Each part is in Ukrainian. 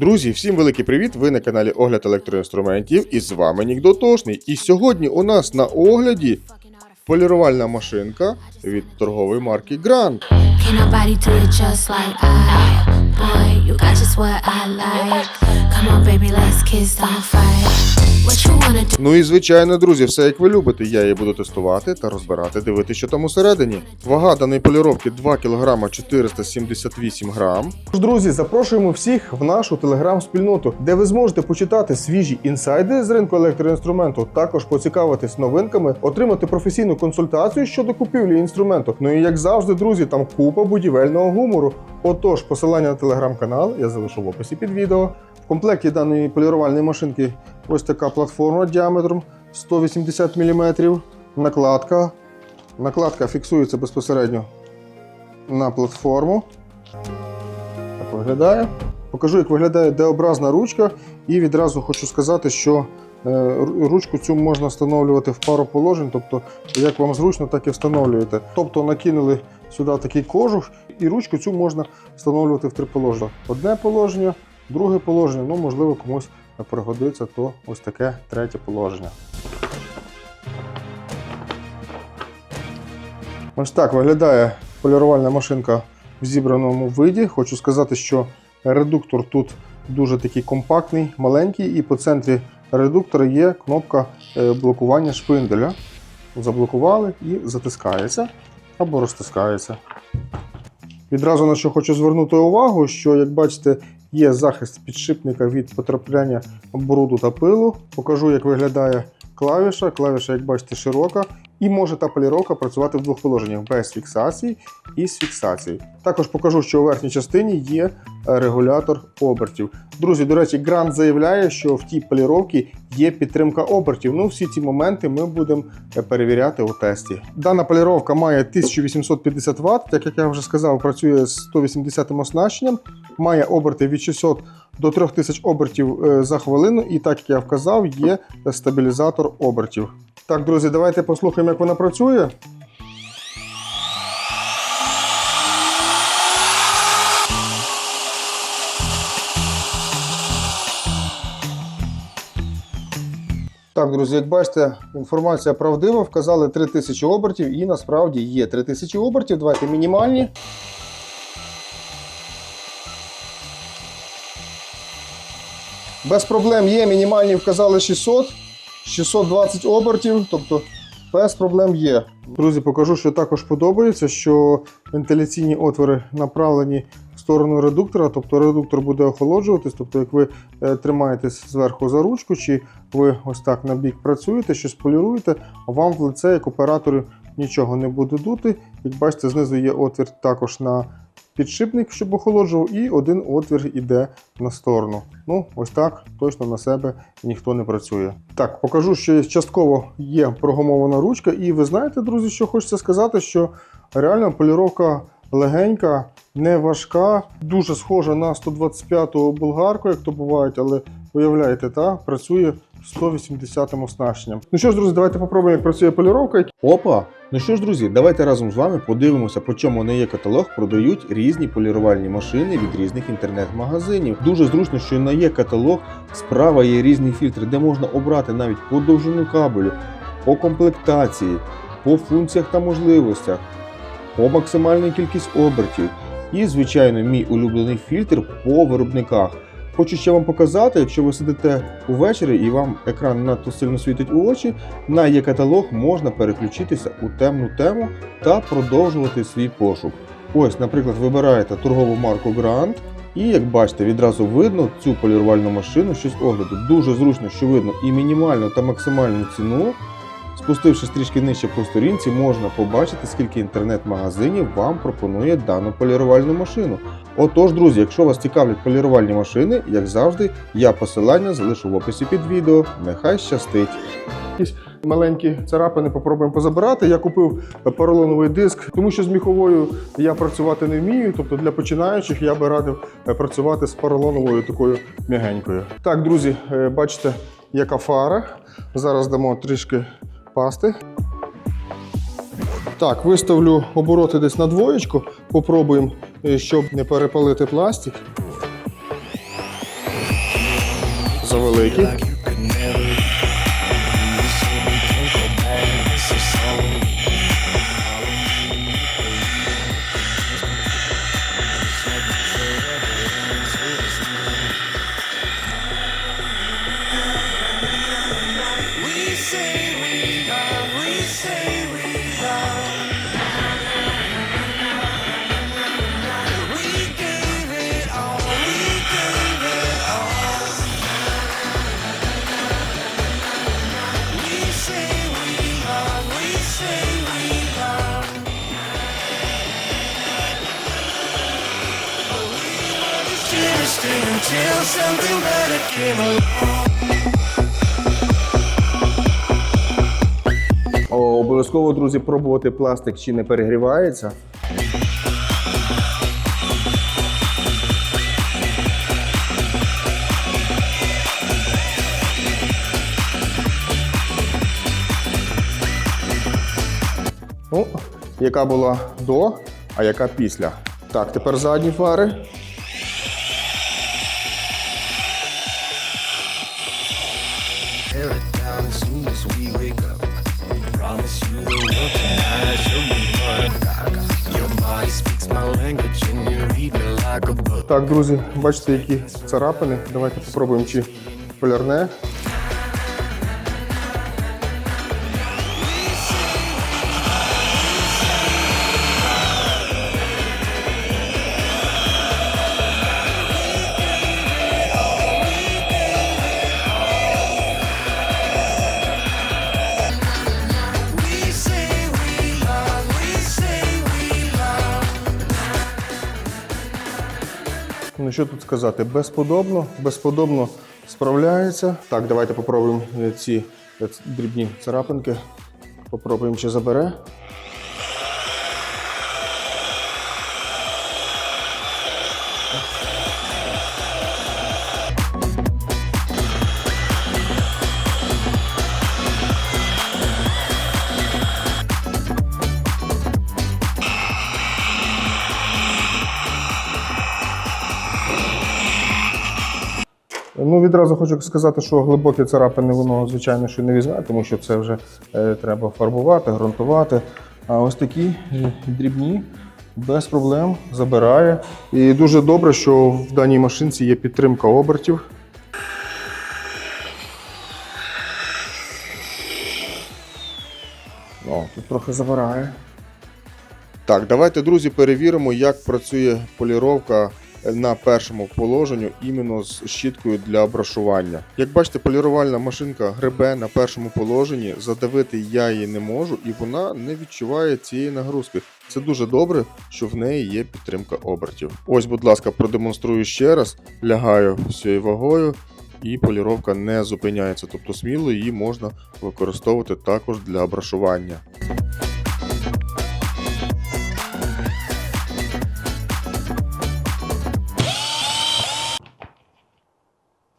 Друзі, всім великий привіт! Ви на каналі Огляд електроінструментів і з вами Нік Дотошний. І сьогодні у нас на огляді полірувальна машинка від торгової марки Grand. Ну і звичайно, друзі, все як ви любите. Я її буду тестувати та розбирати, дивитися, що там усередині. Вага даної поліровки 2 кг 478 грам. Тож, друзі, запрошуємо всіх в нашу телеграм-спільноту, де ви зможете почитати свіжі інсайди з ринку електроінструменту, також поцікавитись новинками, отримати професійну консультацію щодо купівлі інструменту. Ну і як завжди, друзі, там купа будівельного гумору. Отож, посилання на телеграм-канал я залишу в описі під відео. В комплекті даної полірувальної машинки ось така платформа діаметром 180 мм, накладка. Накладка фіксується безпосередньо на платформу. Виглядає. Покажу, як виглядає D-образна ручка, і відразу хочу сказати, що е, ручку цю можна встановлювати в пару положень, тобто як вам зручно, так і встановлюєте. Тобто накинули сюди такий кожух, і ручку цю можна встановлювати в три положення. Одне положення, друге положення, ну можливо комусь пригодиться, то ось таке третє положення. Ось так виглядає полірувальна машинка в зібраному виді. Хочу сказати, що редуктор тут дуже такий компактний, маленький, і по центрі редуктора є кнопка е, блокування шпинделя. Заблокували і затискається або розтискається. Відразу на що хочу звернути увагу, що, як бачите, є захист підшипника від потрапляння бруду та пилу. Покажу, як виглядає клавіша. Клавіша, як бачите, широка. І може та поліровка працювати в двох положеннях без фіксації і з фіксацією. Також покажу, що у верхній частині є е, регулятор обертів. Друзі, до речі, Грант заявляє, що в тій поліровці є підтримка обертів. Ну, всі ці моменти ми будемо е, перевіряти у тесті. Дана поліровка має 1850 Вт, так як я вже сказав, працює з 180 оснащенням, має оберти від 600 до 3000 обертів е, за хвилину, і так як я вказав, є стабілізатор обертів. Так, друзі, давайте послухаємо, як вона працює. Так, друзі, як бачите, інформація правдива. Вказали 3000 обертів, і насправді є 3000 обертів. Давайте мінімальні. Без проблем є. Мінімальні вказали 600, 620 обертів, тобто без проблем є. Друзі, покажу, що також подобається, що вентиляційні отвори направлені в сторону редуктора, тобто редуктор буде охолоджуватись. Тобто, як ви е, тримаєтесь зверху за ручку, чи ви ось так на бік працюєте, щось поліруєте, вам в лице, як оператору, нічого не буде дути. Як бачите, знизу є отвір також на підшипник, щоб охолоджував, і один отвір іде на сторону. Ну, ось так точно на себе ніхто не працює. Так, покажу, що частково є прогумована ручка, і ви знаєте, друзі, що хочеться сказати, що реально поліровка легенька, не важка, дуже схожа на 125-ту болгарку, як то бувають, але уявляєте, та працює 180-м оснащенням. Ну що ж, друзі, давайте попробуємо, як працює поліровка. Опа! Ну що ж, друзі, давайте разом з вами подивимося, по чому на є каталог продають різні полірувальні машини від різних інтернет-магазинів. Дуже зручно, що на є каталог, справа є різні фільтри, де можна обрати навіть по довжину кабелю, по комплектації, по функціях та можливостях, по максимальній кількість обертів. І, звичайно, мій улюблений фільтр по виробниках. Хочу ще вам показати, якщо ви сидите увечері і вам екран надто сильно світить у очі, на є-каталог можна переключитися у темну тему та продовжувати свій пошук. Ось, наприклад, вибираєте торгову марку Grand, і як бачите, відразу видно цю полірувальну машину, що з огляду дуже зручно, що видно і мінімальну та максимальну ціну. Спустившись трішки нижче по сторінці, можна побачити, скільки інтернет-магазинів вам пропонує дану полірувальну машину. Отож, друзі, якщо вас цікавлять полірувальні машини, як завжди, я посилання залишу в описі під відео. Нехай щастить! Маленькі царапини попробуємо позабирати. Я купив поролоновий диск, тому що з міховою я працювати не вмію. Тобто для починаючих я би радив е, працювати з поролоновою такою м'ягенькою. Так, друзі, е, бачите, яка фара. Зараз дамо трішки пасти. Так, виставлю обороти десь на двоєчку. Попробуємо, Е, щоб не перепалити пластик. за Завеликий. О, обов'язково, друзі, пробувати пластик чи не перегрівається. Ну, яка була до, а яка після. Так, тепер задні фари. Так, друзі, бачите, які царапини. Давайте попробуємо, чи полярне. Ну що тут сказати? Безподобно, безподобно справляється. Так, давайте попробуємо е, ці е, дрібні царапинки. Попробуємо, чи забере. Ну, відразу хочу сказати, що глибокі царапини воно, звичайно, що не візьме, тому що це вже е, треба фарбувати, ґрунтувати. А ось такі е, дрібні, без проблем забирає. І дуже добре, що в даній машинці є підтримка обертів. О, тут трохи забирає. Так, давайте, друзі, перевіримо, як працює поліровка на першому положенню іменно з щіткою для брашування. Як бачите, полірувальна машинка гребе на першому положенні, задавити я її не можу, і вона не відчуває цієї нагрузки. Це дуже добре, що в неї є підтримка обертів. Ось, будь ласка, продемонструю ще раз, лягаю всією вагою. І поліровка не зупиняється, тобто сміло її можна використовувати також для брашування.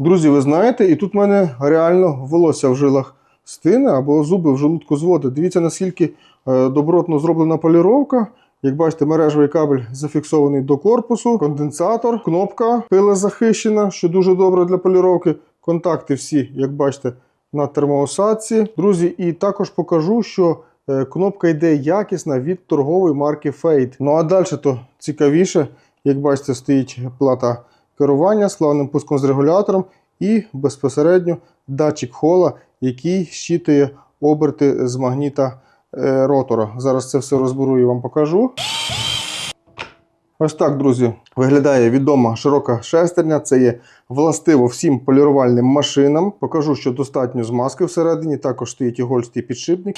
Друзі, ви знаєте, і тут в мене реально волосся в жилах стине або зуби в желудку зводить. Дивіться, наскільки е, добротно зроблена поліровка. Як бачите, мережевий кабель зафіксований до корпусу, конденсатор, кнопка пилезахищена, що дуже добре для поліровки. Контакти всі, як бачите, на термоосадці. Друзі, і також покажу, що е, кнопка йде якісна від торгової марки Fade. Ну а далі то цікавіше, як бачите, стоїть плата керування з плавним пуском з регулятором і безпосередньо датчик хола, який щитує оберти з магніта е, ротора. Зараз це все розберу і вам покажу. Ось так, друзі, виглядає відома широка шестерня. Це є властиво всім полірувальним машинам. Покажу, що достатньо змазки всередині. Також стоїть ігольстий підшипник.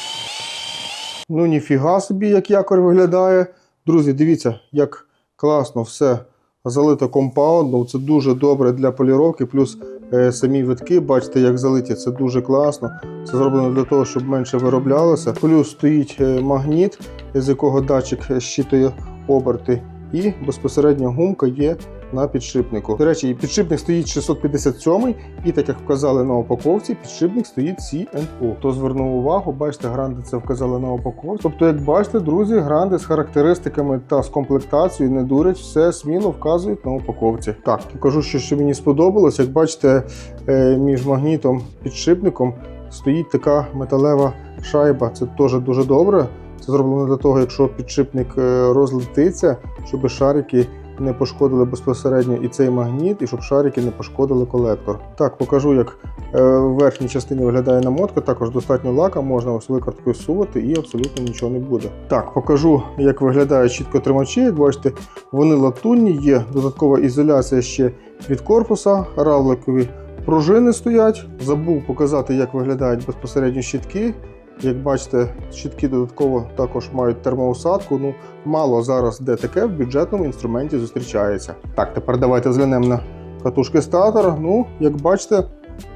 Ну, ніфіга собі, як якор виглядає. Друзі, дивіться, як класно все залито компаундом. Це дуже добре для поліровки. Плюс е, самі витки, бачите, як залиті, це дуже класно. Це зроблено для того, щоб менше вироблялося. Плюс стоїть е, магніт, з якого датчик е, щитує оберти. І безпосередньо гумка є на підшипнику. До речі, підшипник стоїть 657 і так як вказали на упаковці, підшипник стоїть C&O. Хто звернув увагу, бачите, гранди це вказали на упаковці. Тобто, як бачите, друзі, гранди з характеристиками та з комплектацією не дурять, все сміло вказують на упаковці. Так, покажу, що, що мені сподобалось. Як бачите, е, між магнітом підшипником стоїть така металева шайба. Це теж дуже добре. Це зроблено для того, якщо підшипник е, розлетиться, щоб шарики не пошкодили безпосередньо і цей магніт, і щоб шарики не пошкодили колектор. Так, покажу, як е, в верхній частині виглядає намотка. Також достатньо лака, можна ось викруткою сувати і абсолютно нічого не буде. Так, покажу, як виглядають чіткотримачі. Як бачите, вони латунні, є додаткова ізоляція ще від корпуса, равликові пружини стоять. Забув показати, як виглядають безпосередньо щітки. Як бачите, щітки додатково також мають термоусадку. Ну, мало зараз де таке в бюджетному інструменті зустрічається. Так, тепер давайте зглянемо на катушки статора. Ну, як бачите,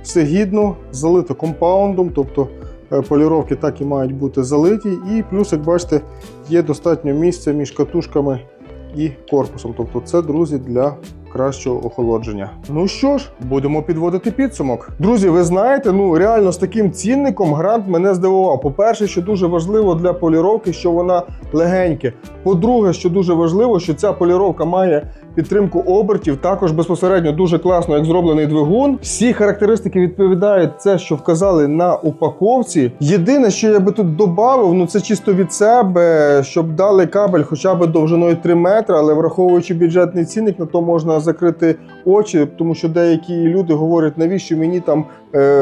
все гідно, залито компаундом, тобто е, поліровки так і мають бути залиті. І плюс, як бачите, є достатньо місця між катушками і корпусом. Тобто, це, друзі, для кращого охолодження. Ну що ж, будемо підводити підсумок. Друзі, ви знаєте, ну реально з таким цінником грант мене здивував. По-перше, що дуже важливо для поліровки, що вона легеньке. По-друге, що дуже важливо, що ця поліровка має підтримку обертів. Також безпосередньо дуже класно, як зроблений двигун. Всі характеристики відповідають це, що вказали на упаковці. Єдине, що я би тут додав, ну це чисто від себе, щоб дали кабель хоча б довжиною 3 метри, але враховуючи бюджетний цінник, на то можна закрити очі, тому що деякі люди говорять, навіщо мені там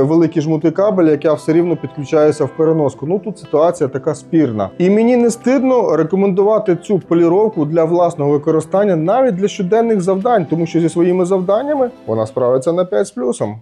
великі жмути кабель, яка все рівно підключається в переноску. Ну тут ситуація така спірна. І мені не стидно рекомендувати цю поліровку для власного використання навіть для щоденних завдань, тому що зі своїми завданнями вона справиться на 5 з плюсом.